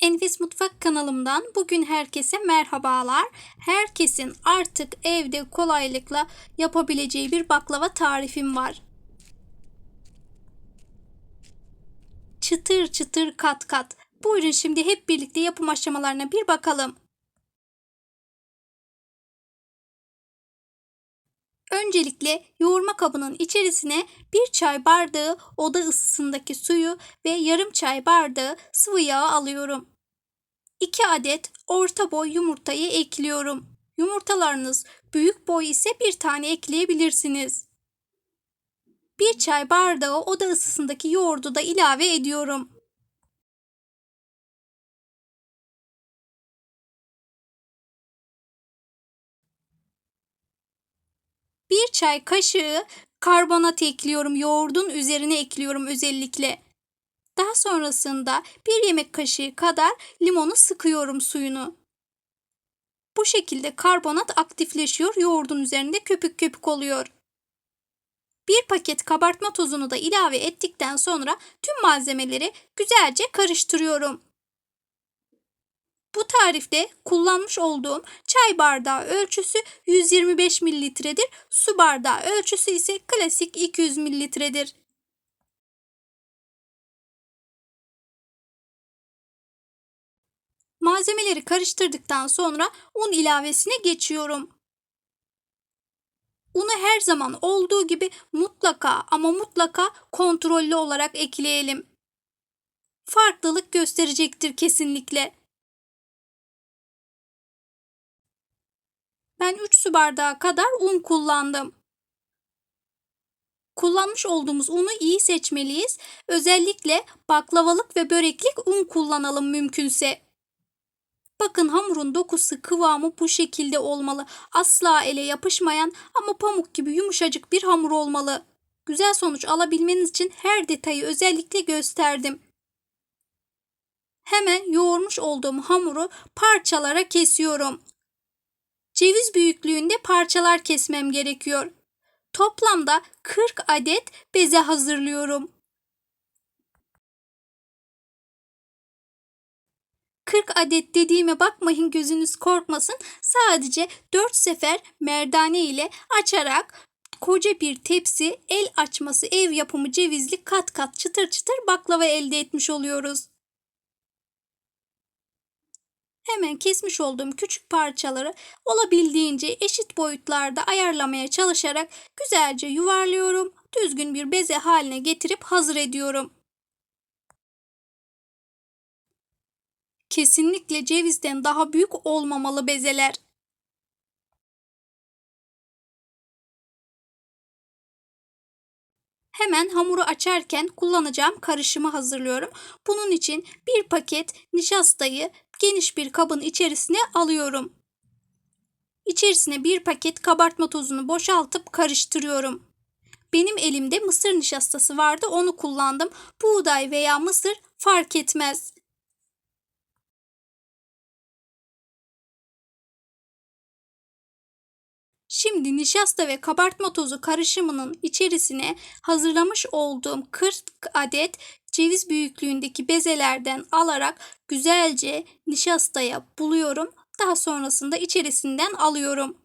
Enfes Mutfak kanalımdan bugün herkese merhabalar. Herkesin artık evde kolaylıkla yapabileceği bir baklava tarifim var. Çıtır çıtır kat kat. Buyurun şimdi hep birlikte yapım aşamalarına bir bakalım. Öncelikle yoğurma kabının içerisine bir çay bardağı oda ısısındaki suyu ve yarım çay bardağı sıvı yağ alıyorum. 2 adet orta boy yumurtayı ekliyorum. Yumurtalarınız büyük boy ise bir tane ekleyebilirsiniz. Bir çay bardağı oda ısısındaki yoğurdu da ilave ediyorum. Bir çay kaşığı karbonat ekliyorum. Yoğurdun üzerine ekliyorum özellikle. Daha sonrasında bir yemek kaşığı kadar limonu sıkıyorum suyunu. Bu şekilde karbonat aktifleşiyor, yoğurdun üzerinde köpük köpük oluyor. Bir paket kabartma tozunu da ilave ettikten sonra tüm malzemeleri güzelce karıştırıyorum. Bu tarifte kullanmış olduğum çay bardağı ölçüsü 125 mililitredir. Su bardağı ölçüsü ise klasik 200 mililitredir. Malzemeleri karıştırdıktan sonra un ilavesine geçiyorum. Unu her zaman olduğu gibi mutlaka ama mutlaka kontrollü olarak ekleyelim. Farklılık gösterecektir kesinlikle. Ben 3 su bardağı kadar un kullandım. Kullanmış olduğumuz unu iyi seçmeliyiz. Özellikle baklavalık ve böreklik un kullanalım mümkünse. Bakın hamurun dokusu kıvamı bu şekilde olmalı. Asla ele yapışmayan ama pamuk gibi yumuşacık bir hamur olmalı. Güzel sonuç alabilmeniz için her detayı özellikle gösterdim. Hemen yoğurmuş olduğum hamuru parçalara kesiyorum. Ceviz büyüklüğünde parçalar kesmem gerekiyor. Toplamda 40 adet beze hazırlıyorum. 40 adet dediğime bakmayın gözünüz korkmasın. Sadece 4 sefer merdane ile açarak koca bir tepsi el açması ev yapımı cevizli kat kat çıtır çıtır baklava elde etmiş oluyoruz. Hemen kesmiş olduğum küçük parçaları olabildiğince eşit boyutlarda ayarlamaya çalışarak güzelce yuvarlıyorum. Düzgün bir beze haline getirip hazır ediyorum. Kesinlikle cevizden daha büyük olmamalı bezeler. Hemen hamuru açarken kullanacağım karışımı hazırlıyorum. Bunun için bir paket nişastayı geniş bir kabın içerisine alıyorum. İçerisine bir paket kabartma tozunu boşaltıp karıştırıyorum. Benim elimde mısır nişastası vardı onu kullandım. Buğday veya mısır fark etmez. Şimdi nişasta ve kabartma tozu karışımının içerisine hazırlamış olduğum 40 adet ceviz büyüklüğündeki bezelerden alarak güzelce nişastaya buluyorum. Daha sonrasında içerisinden alıyorum.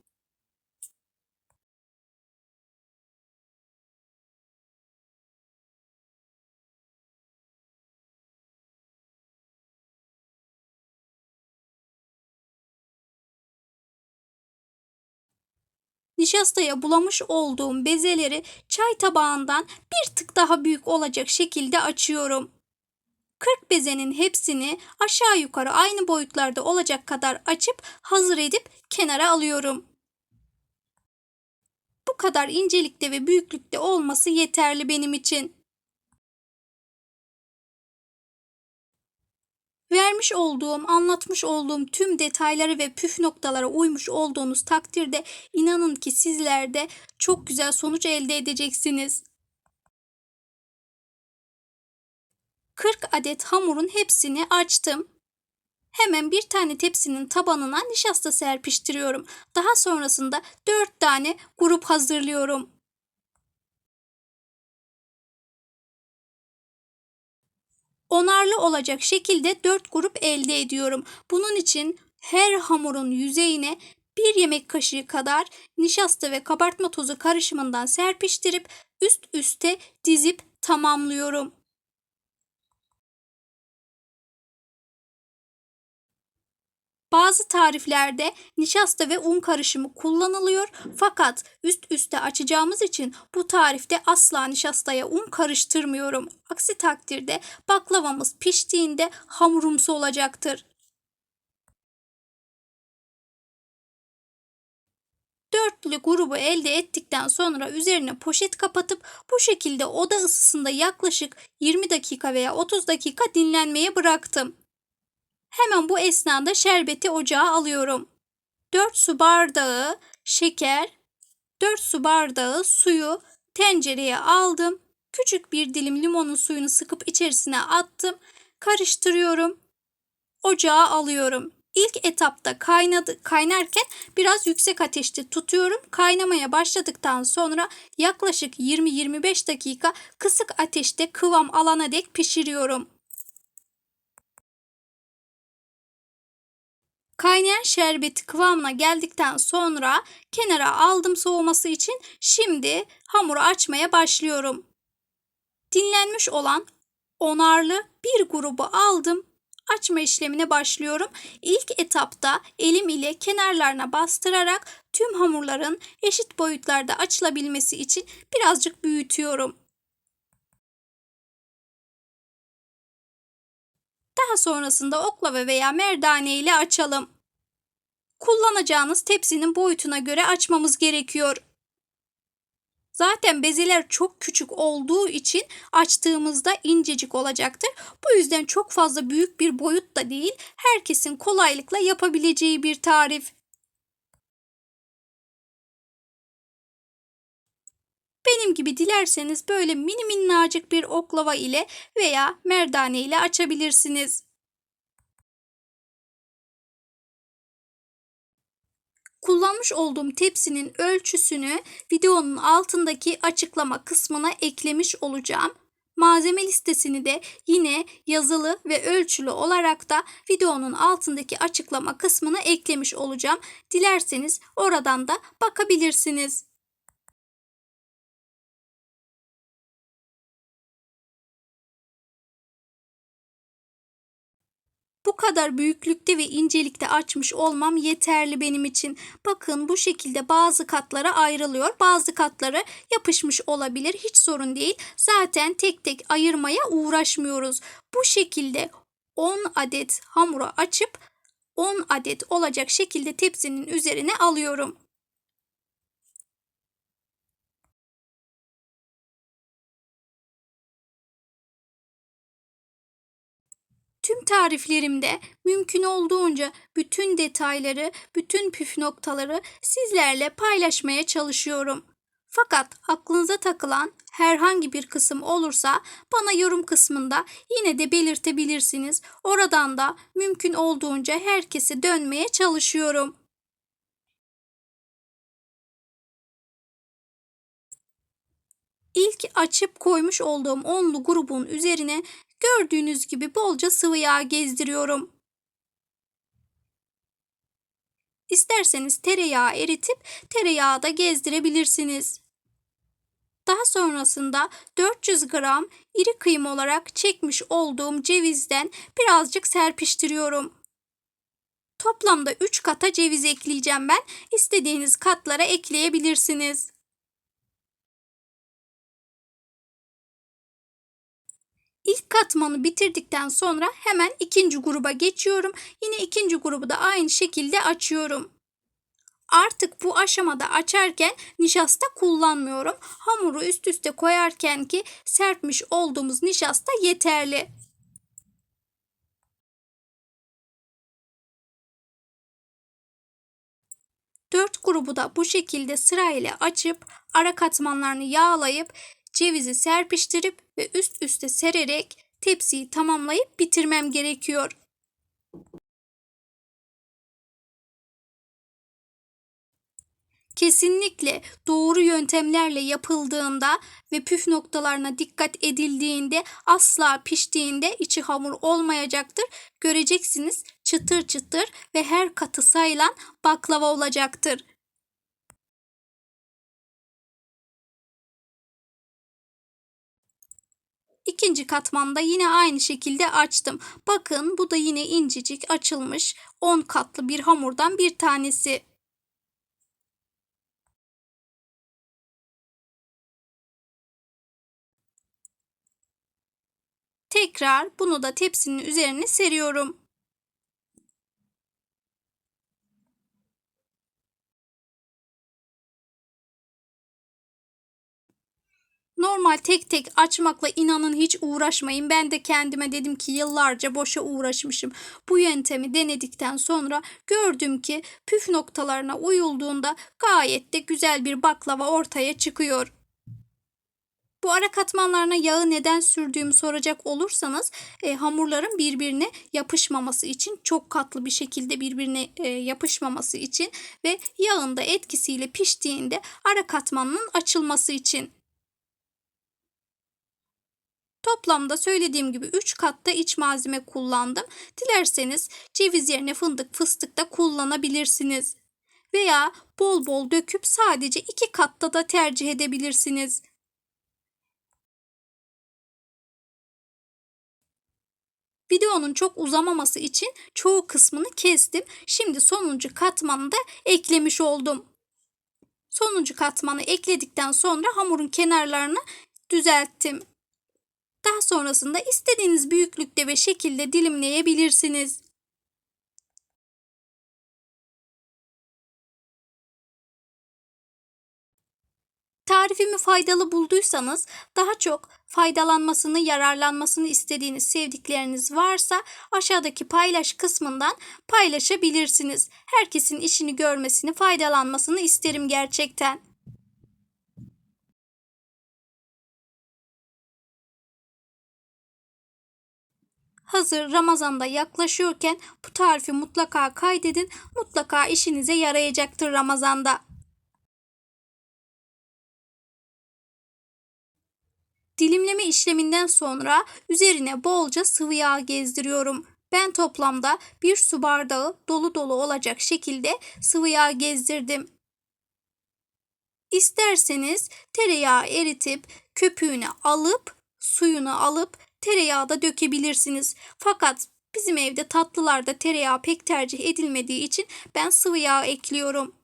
Nişastaya bulamış olduğum bezeleri çay tabağından bir tık daha büyük olacak şekilde açıyorum. 40 bezenin hepsini aşağı yukarı aynı boyutlarda olacak kadar açıp hazır edip kenara alıyorum. Bu kadar incelikte ve büyüklükte olması yeterli benim için. Vermiş olduğum, anlatmış olduğum tüm detayları ve püf noktalara uymuş olduğunuz takdirde inanın ki sizler de çok güzel sonuç elde edeceksiniz. 40 adet hamurun hepsini açtım. Hemen bir tane tepsinin tabanına nişasta serpiştiriyorum. Daha sonrasında 4 tane grup hazırlıyorum. Onarlı olacak şekilde 4 grup elde ediyorum. Bunun için her hamurun yüzeyine bir yemek kaşığı kadar nişasta ve kabartma tozu karışımından serpiştirip üst üste dizip tamamlıyorum. Bazı tariflerde nişasta ve un karışımı kullanılıyor fakat üst üste açacağımız için bu tarifte asla nişastaya un karıştırmıyorum. Aksi takdirde baklavamız piştiğinde hamurumsu olacaktır. Dörtlü grubu elde ettikten sonra üzerine poşet kapatıp bu şekilde oda ısısında yaklaşık 20 dakika veya 30 dakika dinlenmeye bıraktım. Hemen bu esnada şerbeti ocağa alıyorum. 4 su bardağı şeker, 4 su bardağı suyu tencereye aldım. Küçük bir dilim limonun suyunu sıkıp içerisine attım. Karıştırıyorum. Ocağa alıyorum. İlk etapta kaynadı, kaynarken biraz yüksek ateşte tutuyorum. Kaynamaya başladıktan sonra yaklaşık 20-25 dakika kısık ateşte kıvam alana dek pişiriyorum. Kaynayan şerbeti kıvamına geldikten sonra kenara aldım soğuması için şimdi hamuru açmaya başlıyorum. Dinlenmiş olan onarlı bir grubu aldım. Açma işlemine başlıyorum. İlk etapta elim ile kenarlarına bastırarak tüm hamurların eşit boyutlarda açılabilmesi için birazcık büyütüyorum. Daha sonrasında oklava veya merdane ile açalım. Kullanacağınız tepsinin boyutuna göre açmamız gerekiyor. Zaten bezeler çok küçük olduğu için açtığımızda incecik olacaktır. Bu yüzden çok fazla büyük bir boyut da değil, herkesin kolaylıkla yapabileceği bir tarif. Benim gibi dilerseniz böyle mini minnacık bir oklava ile veya merdane ile açabilirsiniz. Kullanmış olduğum tepsinin ölçüsünü videonun altındaki açıklama kısmına eklemiş olacağım. Malzeme listesini de yine yazılı ve ölçülü olarak da videonun altındaki açıklama kısmına eklemiş olacağım. Dilerseniz oradan da bakabilirsiniz. Bu kadar büyüklükte ve incelikte açmış olmam yeterli benim için. Bakın bu şekilde bazı katlara ayrılıyor. Bazı katları yapışmış olabilir. Hiç sorun değil. Zaten tek tek ayırmaya uğraşmıyoruz. Bu şekilde 10 adet hamuru açıp 10 adet olacak şekilde tepsinin üzerine alıyorum. Tüm tariflerimde mümkün olduğunca bütün detayları, bütün püf noktaları sizlerle paylaşmaya çalışıyorum. Fakat aklınıza takılan herhangi bir kısım olursa bana yorum kısmında yine de belirtebilirsiniz. Oradan da mümkün olduğunca herkese dönmeye çalışıyorum. İlk açıp koymuş olduğum onlu grubun üzerine Gördüğünüz gibi bolca sıvı yağ gezdiriyorum. İsterseniz tereyağı eritip tereyağı da gezdirebilirsiniz. Daha sonrasında 400 gram iri kıyım olarak çekmiş olduğum cevizden birazcık serpiştiriyorum. Toplamda 3 kata ceviz ekleyeceğim ben. İstediğiniz katlara ekleyebilirsiniz. İlk katmanı bitirdikten sonra hemen ikinci gruba geçiyorum. Yine ikinci grubu da aynı şekilde açıyorum. Artık bu aşamada açarken nişasta kullanmıyorum. Hamuru üst üste koyarken ki serpmiş olduğumuz nişasta yeterli. Dört grubu da bu şekilde sırayla açıp ara katmanlarını yağlayıp cevizi serpiştirip ve üst üste sererek tepsiyi tamamlayıp bitirmem gerekiyor. Kesinlikle doğru yöntemlerle yapıldığında ve püf noktalarına dikkat edildiğinde asla piştiğinde içi hamur olmayacaktır. Göreceksiniz çıtır çıtır ve her katı sayılan baklava olacaktır. İkinci katmanda yine aynı şekilde açtım. Bakın bu da yine incecik açılmış 10 katlı bir hamurdan bir tanesi. Tekrar bunu da tepsinin üzerine seriyorum. Normal tek tek açmakla inanın hiç uğraşmayın. Ben de kendime dedim ki yıllarca boşa uğraşmışım. Bu yöntemi denedikten sonra gördüm ki püf noktalarına uyulduğunda gayet de güzel bir baklava ortaya çıkıyor. Bu ara katmanlarına yağı neden sürdüğümü soracak olursanız e, hamurların birbirine yapışmaması için çok katlı bir şekilde birbirine e, yapışmaması için ve yağın da etkisiyle piştiğinde ara katmanının açılması için. Toplamda söylediğim gibi 3 katta iç malzeme kullandım. Dilerseniz ceviz yerine fındık fıstık da kullanabilirsiniz. Veya bol bol döküp sadece 2 katta da tercih edebilirsiniz. Videonun çok uzamaması için çoğu kısmını kestim. Şimdi sonuncu katmanı da eklemiş oldum. Sonuncu katmanı ekledikten sonra hamurun kenarlarını düzelttim. Daha sonrasında istediğiniz büyüklükte ve şekilde dilimleyebilirsiniz. Tarifimi faydalı bulduysanız daha çok faydalanmasını, yararlanmasını istediğiniz sevdikleriniz varsa aşağıdaki paylaş kısmından paylaşabilirsiniz. Herkesin işini görmesini, faydalanmasını isterim gerçekten. Hazır Ramazan'da yaklaşıyorken bu tarifi mutlaka kaydedin. Mutlaka işinize yarayacaktır Ramazan'da. Dilimleme işleminden sonra üzerine bolca sıvı yağ gezdiriyorum. Ben toplamda bir su bardağı dolu dolu olacak şekilde sıvı yağ gezdirdim. İsterseniz tereyağı eritip köpüğünü alıp suyunu alıp tereyağı da dökebilirsiniz. Fakat bizim evde tatlılarda tereyağı pek tercih edilmediği için ben sıvı yağ ekliyorum.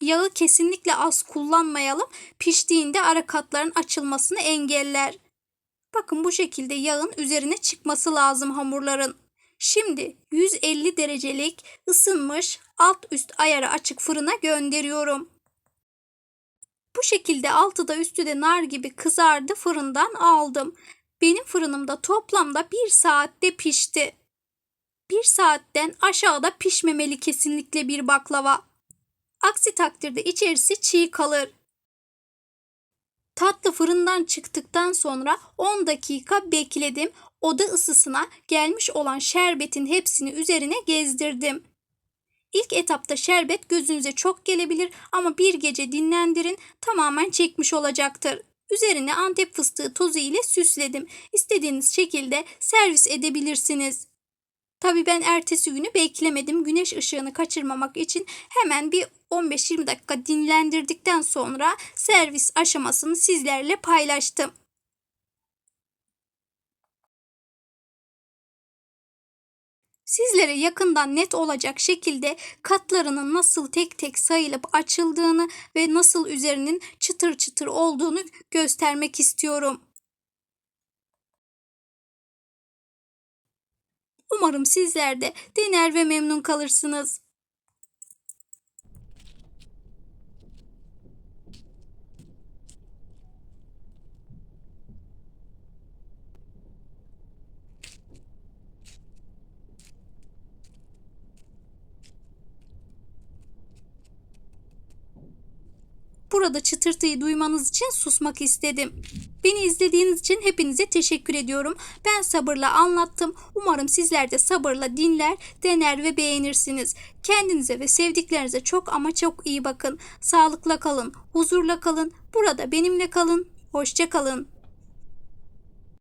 Yağı kesinlikle az kullanmayalım. Piştiğinde ara katların açılmasını engeller. Bakın bu şekilde yağın üzerine çıkması lazım hamurların. Şimdi 150 derecelik ısınmış alt üst ayarı açık fırına gönderiyorum. Bu şekilde altı da üstü de nar gibi kızardı fırından aldım. Benim fırınımda toplamda bir saatte pişti. Bir saatten aşağıda pişmemeli kesinlikle bir baklava. Aksi takdirde içerisi çiğ kalır. Tatlı fırından çıktıktan sonra 10 dakika bekledim. Oda ısısına gelmiş olan şerbetin hepsini üzerine gezdirdim. İlk etapta şerbet gözünüze çok gelebilir ama bir gece dinlendirin tamamen çekmiş olacaktır. Üzerine antep fıstığı tozu ile süsledim. İstediğiniz şekilde servis edebilirsiniz. Tabii ben ertesi günü beklemedim. Güneş ışığını kaçırmamak için hemen bir 15-20 dakika dinlendirdikten sonra servis aşamasını sizlerle paylaştım. Sizlere yakından net olacak şekilde katlarının nasıl tek tek sayılıp açıldığını ve nasıl üzerinin çıtır çıtır olduğunu göstermek istiyorum. Umarım sizler de dener ve memnun kalırsınız. Burada çıtırtıyı duymanız için susmak istedim. Beni izlediğiniz için hepinize teşekkür ediyorum. Ben sabırla anlattım. Umarım sizler de sabırla dinler, dener ve beğenirsiniz. Kendinize ve sevdiklerinize çok ama çok iyi bakın. Sağlıkla kalın, huzurla kalın. Burada benimle kalın. Hoşça kalın.